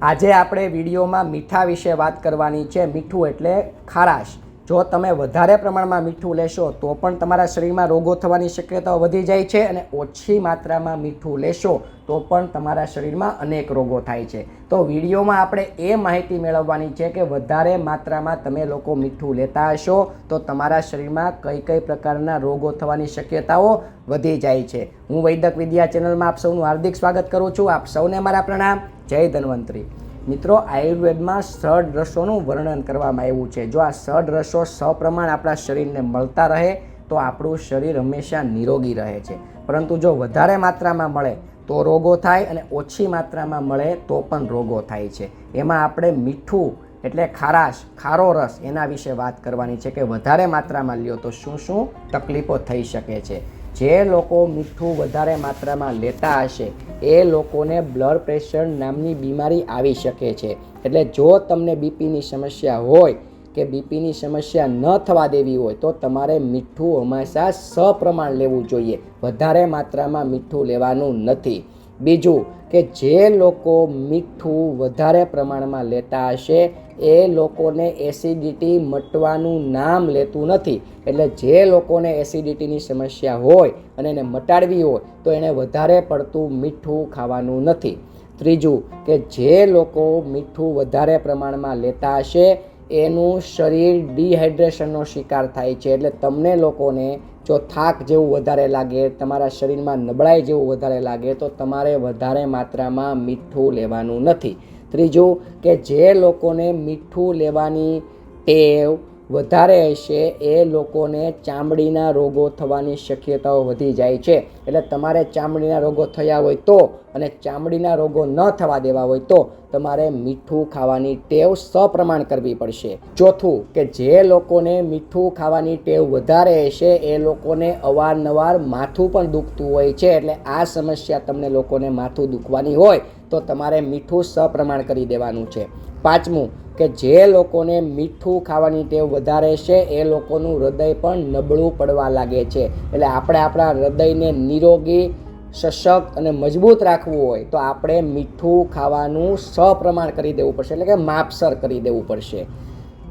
આજે આપણે વિડીયોમાં મીઠા વિશે વાત કરવાની છે. મીઠું એટલે ખારાશ. જો તમે વધારે પ્રમાણમાં મીઠું લેશો, તો પણ તમારા શરીરમાં રોગો થવાની શક્યતાઓ વધી જાય છે અને ઓછી માત્રામાં મીઠું લેશો, તો પણ તમારા શરીરમાં અનેક રોગો થાય છે. તો વિડીયોમાં આપણે એ માહિતી મેળવવાની છે કે વધારે માત્રામાં તમે લોકો મીઠું લેતા હશો, તો તમારા શરીરમાં કઈ કઈ પ્રકારના રોગો થવાની શક્યતાઓ વધી જાય છે. હું વૈદક વિદ્યા ચેનલમાં આપ સૌનું હાર્દિક સ્વાગત કરું છું. આપ સૌને મારા પ્રણામ. જય ધન્વંતરી. મિત્રો, આયુર્વેદમાં ષડ રસોનું વર્ણન કરવામાં આવ્યું છે. જો આ ષડ રસો સપ્રમાણ આપણા શરીરને મળતા રહે, તો આપણું શરીર હંમેશા નિરોગી રહે છે. પરંતુ જો વધારે માત્રામાં મળે, તો રોગો થાય અને ઓછી માત્રામાં મળે, તો પણ રોગો થાય છે. એમાં આપણે મીઠું એટલે ખારાશ, ખારો રસ એના વિશે વાત કરવાની છે કે વધારે માત્રામાં લ્યો તો શું શું તકલીફો થઈ શકે છે. જે લોકો મીઠું વધારે માત્રામાં લેતા હશે, એ લોકોને બ્લડ પ્રેશર નામની બીમારી આવી શકે છે. એટલે જો તમને બીપીની સમસ્યા હોય કે બીપીની સમસ્યા ન થવા દેવી હોય, તો તમારે મીઠું હંમેશા સપ્રમાણ લેવું જોઈએ. વધારે માત્રામાં મીઠું લેવાનું નથી. બીજું કે જે લોકો મીઠું વધારે પ્રમાણમાં લેતા હશે, એ લોકોને એસિડિટી મટવાનું નામ લેતું નથી. એટલે જે લોકોને એસિડિટીની સમસ્યા હોય અને એને મટાડવી હોય, તો એને વધારે પડતું મીઠું ખાવાનું નથી. ત્રીજું કે જે લોકો મીઠું વધારે પ્રમાણમાં લેતા હશે એનું શરીર ડિહાઇડ્રેશનનો શિકાર થાય છે. એટલે તમને લોકોને જો થાક જેવું વધારે લાગે, તમારા શરીરમાં નબળાઈ જેવું વધારે લાગે, તો તમારે વધારે માત્રામાં મીઠું લેવાનું નથી. ત્રીજું કે જે લોકોને મીઠું લેવાની ટેવ વધારે હશે એ લોકોને ચામડીના રોગો થવાની શક્યતાઓ વધી જાય છે. એટલે તમારે ચામડીના રોગો થયા હોય તો અને ચામડીના રોગો ન થવા દેવા હોય તો તમારે મીઠું ખાવાની ટેવ સપ્રમાણ કરવી પડશે. ચોથું કે જે લોકોને મીઠું ખાવાની ટેવ વધારે હશે એ લોકોને અવારનવાર માથું પણ દુખતું હોય છે. એટલે આ સમસ્યા તમને લોકોને માથું દુખવાની હોય તો તમારે મીઠું સપ્રમાણ કરી દેવાનું છે. પાંચમું કે જે લોકોને મીઠું ખાવાની ટેવ વધારે છે, એ લોકોનું હૃદય પણ નબળું પડવા લાગે છે. એટલે આપણે આપણા હૃદયને નિરોગી, સશક્ત અને મજબૂત રાખવું હોય, તો આપણે મીઠું ખાવાનું સપ્રમાણ કરી દેવું પડશે. એટલે કે માપસર કરી દેવું પડશે.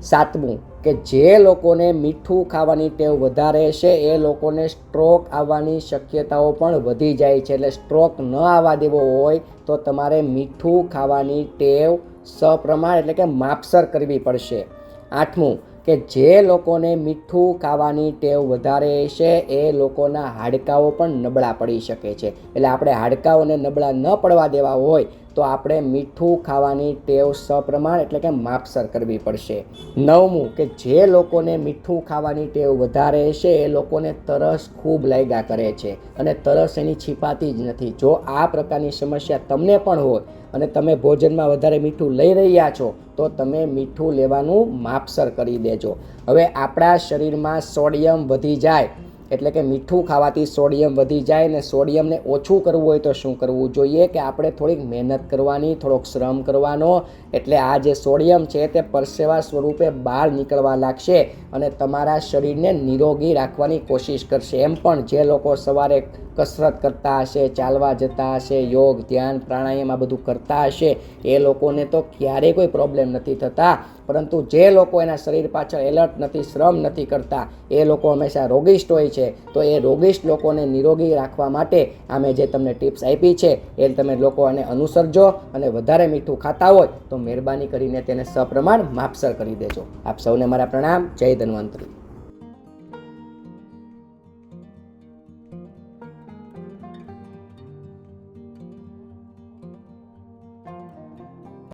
સાતમું, કે જે લોકોને મીઠું ખાવાની ટેવ વધારે છે, એ લોકોને સ્ટ્રોક આવવાની શક્યતાઓ પણ વધી જાય છે. એટલે સ્ટ્રોક ન આવવા દેવો હોય, તો તમારે મીઠું ખાવાની ટેવ સપ્રમાણ એટલે કે માપસર કરવી પડશે. આઠમું, કે જે લોકોને મીઠું ખાવાની ટેવ વધારે છે, એ લોકોના હાડકાઓ પણ નબળા પડી શકે છે. એટલે આપણે હાડકાઓને નબળા ન પડવા દેવા હોય તો આપણે મીઠું ખાવાની ટેવ સપ્રમાણ એટલે કે માપસર કરવી પડશે. નવમું કે જે લોકોને મીઠું ખાવાની ટેવ વધારે છે, એ લોકોને તરસ ખૂબ લાગ્યા કરે છે. અને તરસ એની છીપાતી જ નથી. જો આ પ્રકારની સમસ્યા તમને પણ હોય અને તમે ભોજનમાં વધારે મીઠું લઈ રહ્યા છો, તો તમે મીઠું લેવાનું માપસર કરી દેજો. હવે આપણા શરીરમાં સોડિયમ વધી જાય એટલે કે મીઠું ખાવાથી સોડિયમ વધી જાય ને સોડિયમને ઓછું કરવું હોય તો શું કરવું જોઈએ? કે આપણે થોડીક મહેનત કરવાની, થોડોક શ્રમ કરવાનો. એટલે આ જે સોડિયમ છે તે પરસેવા સ્વરૂપે બહાર નીકળવા લાગશે અને તમારા શરીરને નિરોગી રાખવાની કોશિશ કરશે. એમ પણ જે લોકો સવારે કસરત કરતા હશે, ચાલવા જતા હશે, યોગ, ધ્યાન, પ્રાણાયામ આ બધું કરતા હશે, એ લોકોને તો ક્યારેય કોઈ પ્રોબ્લેમ નથી થતા. પરંતુ જે લોકો એના શરીર પાછળ એલર્ટ નથી, શ્રમ નથી કરતા, એ લોકો હંમેશા રોગિષ્ટ હોય છે. તો એ રોગિષ્ટ લોકોને નિરોગી રાખવા માટે અમે જે તમને ટિપ્સ આપી છે, એ તમે લોકો આને અનુસરજો અને વધારે મીઠું ખાતા હોય તો મહેરબાની કરીને તેને સપ્રમાણ માપસર કરી દેજો. આપ સૌને મારા પ્રણામ. જય ધન્વંતરી.